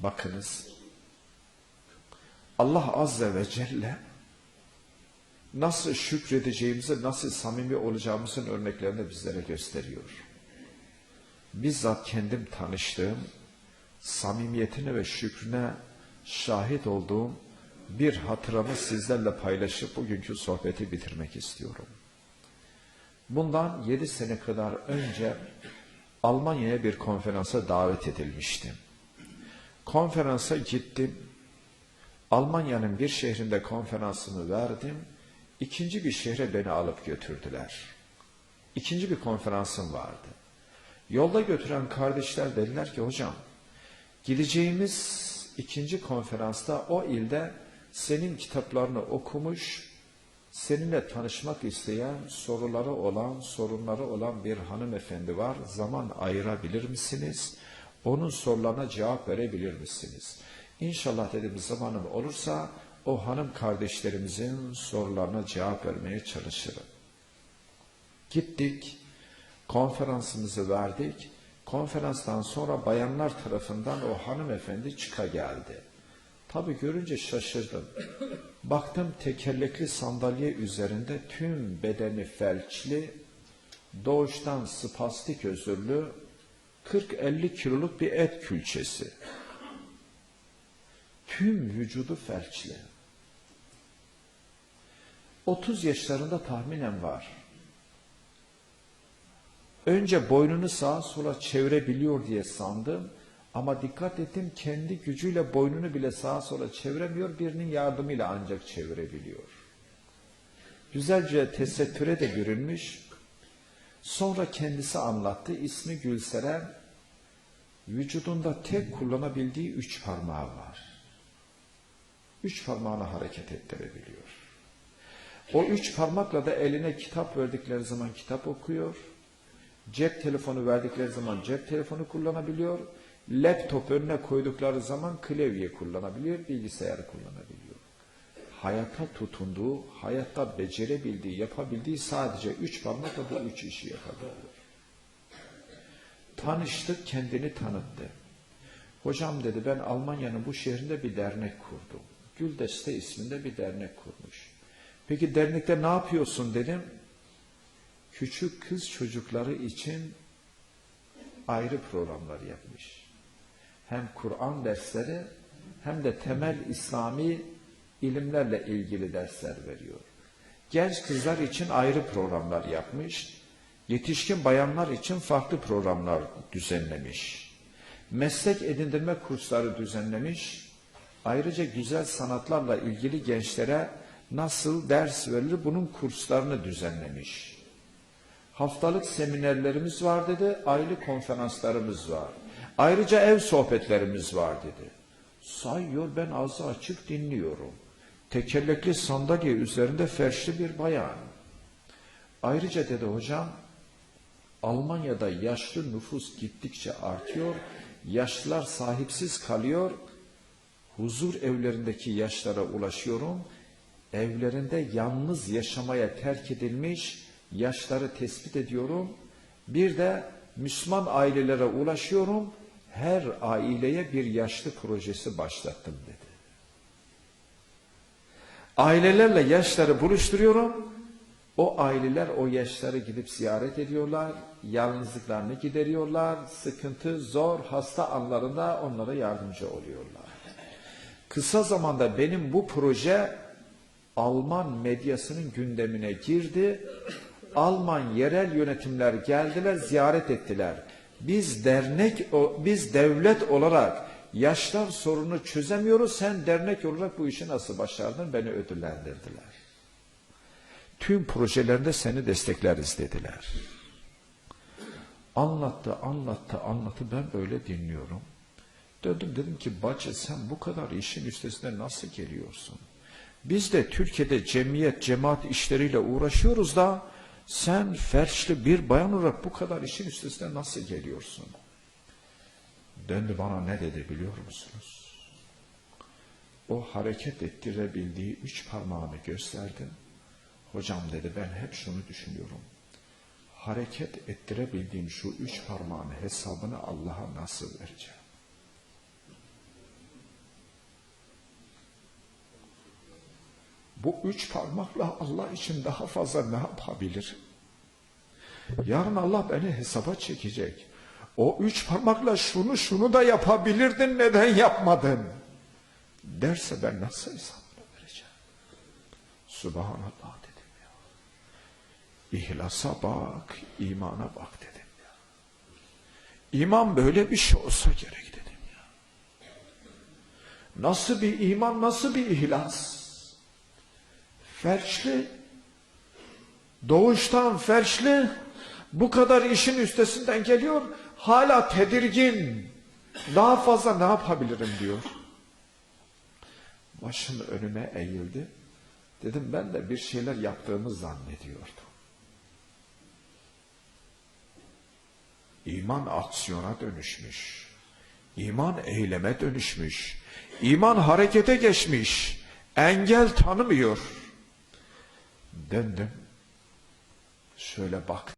Bakınız Allah Azze ve Celle nasıl şükredeceğimizi, nasıl samimi olacağımızın örneklerini bizlere gösteriyor. Bizzat kendim tanıştığım, samimiyetine ve şükrüne şahit olduğum bir hatıramı sizlerle paylaşıp bugünkü sohbeti bitirmek istiyorum. Bundan yedi sene kadar önce Almanya'ya bir konferansa davet edilmiştim. Konferansa gittim. Almanya'nın bir şehrinde konferansımı verdim. İkinci bir şehre beni alıp götürdüler. İkinci bir konferansım vardı. Yolda götüren kardeşler dediler ki hocam gideceğimiz ikinci konferansta o ilde senin kitaplarını okumuş, seninle tanışmak isteyen, soruları olan, sorunları olan bir hanımefendi var. Zaman ayırabilir misiniz? Onun sorularına cevap verebilir misiniz? İnşallah dedim zamanım olursa o hanım kardeşlerimizin sorularına cevap vermeye çalışırım. Gittik, konferansımızı verdik. Konferanstan sonra bayanlar tarafından o hanımefendi çıka geldi. Tabii görünce şaşırdım. Baktım tekerlekli sandalye üzerinde tüm bedeni felçli, doğuştan spastik özürlü 40-50 kiloluk bir et külçesi. Tüm vücudu felçli. 30 yaşlarında tahminen var. Önce boynunu sağa sola çevirebiliyor diye sandım. Ama dikkat ettim kendi gücüyle boynunu bile sağa sola çeviremiyor. Birinin yardımıyla ancak çevirebiliyor. Güzelce tesettüre de bürünmüş. Sonra kendisi anlattı. İsmi Gülseren. Vücudunda tek kullanabildiği üç parmağı var. Üç parmağını hareket ettirebiliyor. O üç parmakla da eline kitap verdikleri zaman kitap okuyor. Cep telefonu verdikleri zaman cep telefonu kullanabiliyor. Laptop önüne koydukları zaman klavye kullanabiliyor, bilgisayarı kullanabiliyor. Hayata tutunduğu, hayatta becerebildiği, yapabildiği sadece üç parmakla bu üç işi yapabiliyor. Tanıştık, kendini tanıttı. Hocam dedi ben Almanya'nın bu şehrinde bir dernek kurdum. Güldeste isminde bir dernek kurmuş. Peki dernekte ne yapıyorsun dedim. Küçük kız çocukları için ayrı programlar yapmış. Hem Kur'an dersleri hem de temel İslami ilimlerle ilgili dersler veriyor. Genç kızlar için ayrı programlar yapmış. Yetişkin bayanlar için farklı programlar düzenlemiş. Meslek edindirme kursları düzenlemiş. Ayrıca güzel sanatlarla ilgili gençlere nasıl ders verilir bunun kurslarını düzenlemiş. Haftalık seminerlerimiz var dedi, aylık konferanslarımız var. Ayrıca ev sohbetlerimiz var dedi. Sayıyor ben ağzı açık dinliyorum. Tekerlekli sandalye üzerinde ferşli bir bayan. Ayrıca dedi hocam, Almanya'da yaşlı nüfus gittikçe artıyor, yaşlılar sahipsiz kalıyor, huzur evlerindeki yaşlara ulaşıyorum, evlerinde yalnız yaşamaya terk edilmiş yaşları tespit ediyorum, bir de Müslüman ailelere ulaşıyorum, her aileye bir yaşlı projesi başlattım dedi. Ailelerle yaşları buluşturuyorum, o aileler o yaşları gidip ziyaret ediyorlar, yalnızlıklarını gideriyorlar, sıkıntı, zor, hasta anlarında onlara yardımcı oluyorlar. Kısa zamanda benim bu proje Alman medyasının gündemine girdi. Alman yerel yönetimler geldiler, ziyaret ettiler. Biz dernek, biz devlet olarak yaşlar sorunu çözemiyoruz. Sen dernek olarak bu işi nasıl başardın? Beni ödüllendirdiler. Tüm projelerinde seni destekleriz dediler. Anlattı, anlattı, anlattı. Ben böyle dinliyorum. Döndüm dedim ki bacı sen bu kadar işin üstesine nasıl geliyorsun? Biz de Türkiye'de cemiyet, cemaat işleriyle uğraşıyoruz da sen ferçli bir bayan olarak bu kadar işin üstesine nasıl geliyorsun? Döndü bana ne dedi biliyor musunuz? O hareket ettirebildiği üç parmağını gösterdi. Hocam dedi ben hep şunu düşünüyorum. Hareket ettirebildiğim şu üç parmağın hesabını Allah'a nasıl vereceğim? Bu üç parmakla Allah için daha fazla ne yapabilir? Yarın Allah beni hesaba çekecek. O üç parmakla şunu şunu da yapabilirdin neden yapmadın? Derse ben nasıl hesabını vereceğim? Subhanallah de. İhlasa bak, imana bak dedim ya. İman böyle bir şey olsa gerek dedim ya. Nasıl bir iman, nasıl bir ihlas? Felçli, doğuştan felçli, bu kadar işin üstesinden geliyor, hala tedirgin. Daha fazla ne yapabilirim diyor. Başını önüme eğildi. Dedim ben de bir şeyler yaptığımı zannediyordum. İman aksiyona dönüşmüş. İman eyleme dönüşmüş. İman harekete geçmiş. Engel tanımıyor. Döndüm. Şöyle baktım.